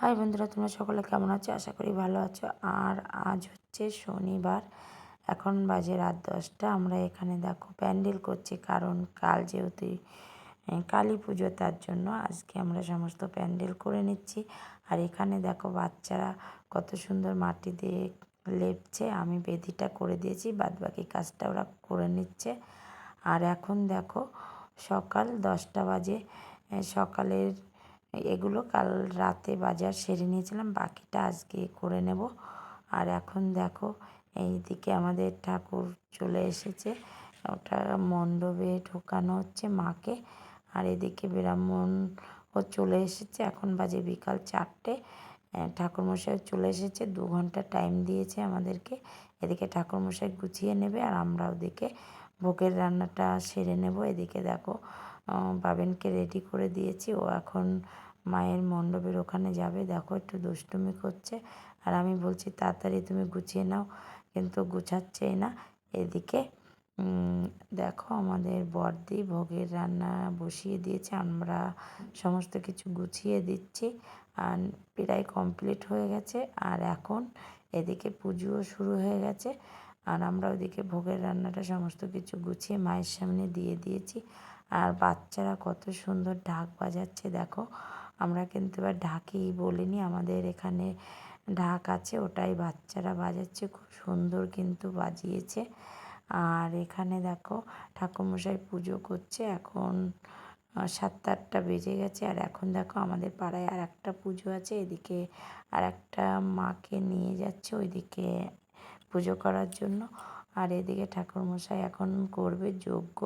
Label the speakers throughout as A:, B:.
A: High বন্ধুরা, তোমরা সকলে কেমন আছো? আশা করি ভালো আছো। আর আজ হচ্ছে শনিবার, এখন বাজে রাত দশটা। আমরা এখানে দেখো প্যান্ডেল করছি, কারণ কাল যেহেতু কালী পুজো, তার জন্য আজকে আমরা সমস্ত প্যান্ডেল করে নিচ্ছি। আর এখানে দেখো বাচ্চারা কত সুন্দর মাটি দিয়ে লেপছে। আমি বেদিটা করে দিয়েছি বাদ বাকি কাজটা ওরা করে নিচ্ছে। আর এখন দেখো সকাল দশটা বাজে সকালের এগুলো কাল রাতে বাজার সেরে নিয়েছিলাম, বাকিটা আজকে করে নেব। আর এখন দেখো এই দিকে আমাদের ঠাকুর চলে এসেছে। ওটা মণ্ডপে ঢোকানো হচ্ছে মাকে। আর এদিকে ব্রাহ্মণ ও চলে এসেছে, এখন বাজে বিকাল চারটে। ঠাকুরমশাই চলে এসেছে, দু ঘণ্টা টাইম দিয়েছে আমাদেরকে। এদিকে ঠাকুরমশাই গুছিয়ে নেবে আর আমরা ওদিকে ভোগের রান্নাটা সেরে নেব। এদিকে দেখো বাবেনকে রেডি করে দিয়েছি। ও এখন মায়ের মণ্ডপের ওখানে যাবে। দেখো, একটু দুষ্টুমি করছে। আর আমি বলছি, তাড়াতাড়ি তুমি গুছিয়ে নাও। কিন্তু গুছাচ্ছেই না। এদিকে দেখো, আমাদের বর্দি ভোগের রান্না বসিয়ে দিয়েছে। আমরা সমস্ত কিছু গুছিয়ে দিচ্ছি। আর প্রায় কমপ্লিট হয়ে গেছে। আর এখন এদিকে পুজোও শুরু হয়ে গেছে। আর আমরা ওদিকে ভোগের রান্নাটা সমস্ত কিছু গুছিয়ে মায়ের সামনে দিয়ে দিয়েছি। আর বাচ্চারা কত সুন্দর ঢাক বাজাচ্ছে, দেখো। আমরা কিন্তু এবার ঢাকেই বলিনি, আমাদের এখানে ঢাক আছে, ওটাই বাচ্চারা বাজাচ্ছে, খুব সুন্দর কিন্তু বাজিয়েছে। আর এখানে দেখো, ঠাকুরমশাই পুজো করছে, এখন সাতটা আটটা বেজে গেছে, আর এখন দেখো আমাদের পাড়ায় আর একটা পুজো আছে, এদিকে আর একটা মাকে নিয়ে যাচ্ছে, ওইদিকে পুজো করার জন্য। আর এদিকে ঠাকুরমশাই এখন করবে যজ্ঞ,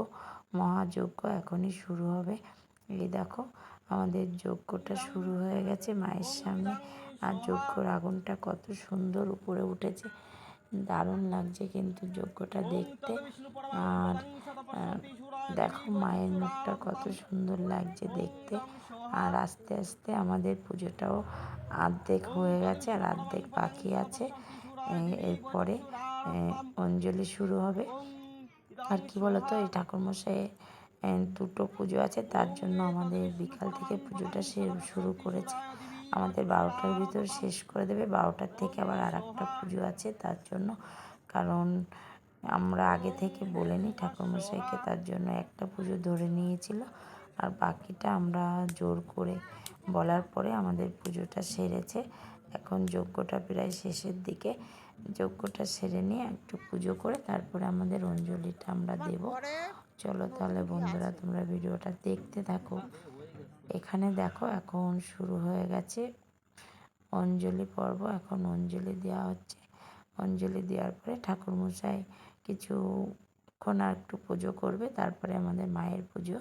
A: মহাযজ্ঞ এখনই শুরু হবে। এই দেখো, আমাদের যজ্ঞটা শুরু হয়ে গেছে মায়ের সামনে। আর যজ্ঞর আগুনটা কত সুন্দর উপরে উঠেছে। দারুণ লাগছে কিন্তু যজ্ঞটা দেখতে। আর দেখো মায়ের মুখটা কত সুন্দর লাগছে দেখতে। আর আস্তে আস্তে আমাদের পুজোটাও আর্ধেক হয়ে গেছে আর আর্ধেক বাকি আছে। এরপরে অঞ্জলি শুরু হবে। আর কি বলতো, এই ঠাকুরমশাই দুটো পুজো আছে, তার জন্য আমাদের বিকাল থেকে পুজোটা সে শুরু করেছে। আমাদের বারোটার ভিতর শেষ করে দেবে, বারোটার থেকে আবার আর একটা পুজো আছে তার জন্য। কারণ আমরা আগে থেকে বলে নিই ঠাকুরমশাইকে তার জন্য একটা পুজো ধরে নিয়েছিল। আর বাকিটা আমরা জোর করে বলার পরে আমাদের পুজোটা সেরেছে। এখন যজ্ঞটা প্রায় শেষের দিকে। যজ্ঞটা সেরে নিয়ে একটু পুজো করে তারপরে আমাদের অঞ্জলিটা আমরা দেব। চলো তাহলে বন্ধুরা তোমরা ভিডিওটা দেখতে থাকো। এখানে দেখো এখন শুরু হয়ে গেছে অঞ্জলি পর্ব। এখন অঞ্জলি দেওয়া হচ্ছে। অঞ্জলি দেওয়ার পরে ঠাকুরমশাই কিছুক্ষণ আর একটু পুজো করবে তারপরে আমাদের মায়ের পুজো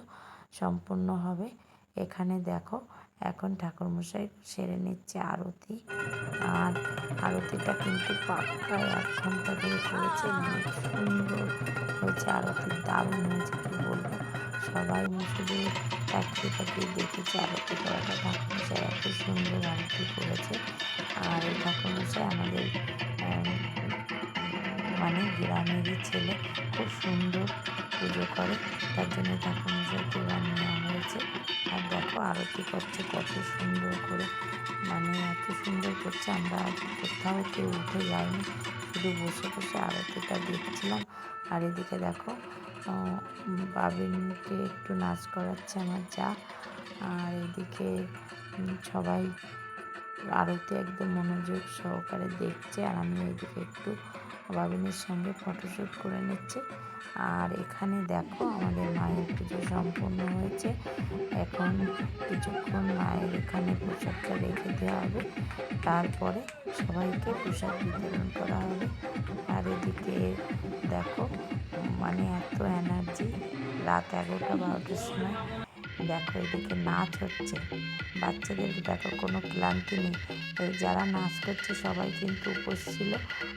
A: সম্পূর্ণ হবে। এখানে দেখো, এখন ঠাকুরমশাই সেরে নিচ্ছে আরতি। আর আরতিটা কিন্তু পাক্কায় এক ঘণ্টা ধরে করেছে মানে সুন্দর হয়েছে আরতি দারুণ হয়েছে, কি বলব? সবাই শুধু চাকরি তাকিয়ে দেখেছে, আরতি করাটা ঠাকুরমশাই এত সুন্দর আরতি করেছে। আর এই ঠাকুরমশাই আমাদের মানে গ্রামেরই ছেলে, খুব সুন্দর পুজো করে, তার জন্য ঠাকুরমশাইকে বানিয়ে হয়েছে। আর দেখো আরতি করছে, কত সুন্দর করে মানে এত সুন্দর করছে। আমরা কোথাও কেউ উঠে যাইনি, শুধু বসে বসে আরতিটা দেখছিলাম। আর এদিকে দেখো বাবিনকে একটু নাচ করাচ্ছে আমার যা। আর এদিকে সবাই আরতি একদম মনোযোগ সহকারে দেখছে। আর আমি এদিকে একটু বাবিনের সঙ্গে ফটোশ্যুট করে নিচ্ছে। আর এখানে দেখো আমাদের মায়ের পুজো সম্পূর্ণ হয়েছে। এখন কিছুক্ষণ মায়ের এখানে পোশাকটা রেখে দেওয়া হবে। তারপরে সবাইকে পোশাক বিতরণ করা হবে। আর এদিকে দেখো মানে এত এনার্জি রাত এগারোটা, বারোটার সময় দেখো, এদিকে নাচ হচ্ছে। বাচ্চাদের দেখো, কোনো ক্লান্তি নেই। যারা নাচ করছে, সবাই কিন্তু উপোস ছিল।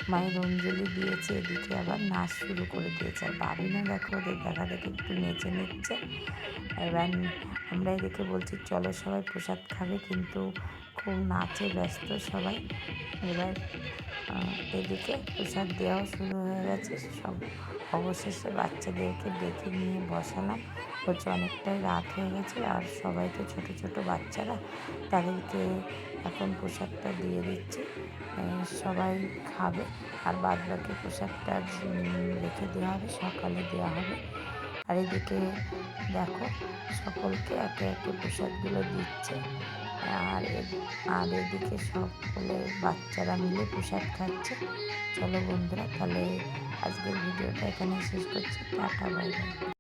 A: মায়ের অঞ্জলি দিয়েছে, এদিকে আবার নাচ শুরু করে দিয়েছে। আর বাবিনা দেখো, ওদের দেখা দেখে একটু নেচে নিচ্ছে। এবার আমরা এদিকে বলছি, চলো সবাই প্রসাদ খাবে। কিন্তু খুব নাচে ব্যস্ত সবাই। এবার এদিকে প্রসাদ দেওয়াও শুরু হয়ে গেছে। সব অবশেষে বাচ্চাদেরকে ডেকে নিয়ে বসালাম। হচ্ছে অনেকটাই রাত হয়ে গেছে আর সবাই তো ছোটো ছোটো বাচ্চারা তাদেরকে এখন পোশাকটা দিয়ে দিচ্ছি। সবাই খাবে আর বাদ বাকি উম, রেখে দেওয়া হবে সকালে দেওয়া হবে। আর এদিকে দেখো সকলকে একে একে পোশাকগুলো দিচ্ছে। আর আর এদিকে সকলে বাচ্চারা মিলে পোশাক খাচ্ছে। চলো বন্ধুরা তাহলে আজকের ভিডিওটা এখানে শেষ করছি। Tata bye bye.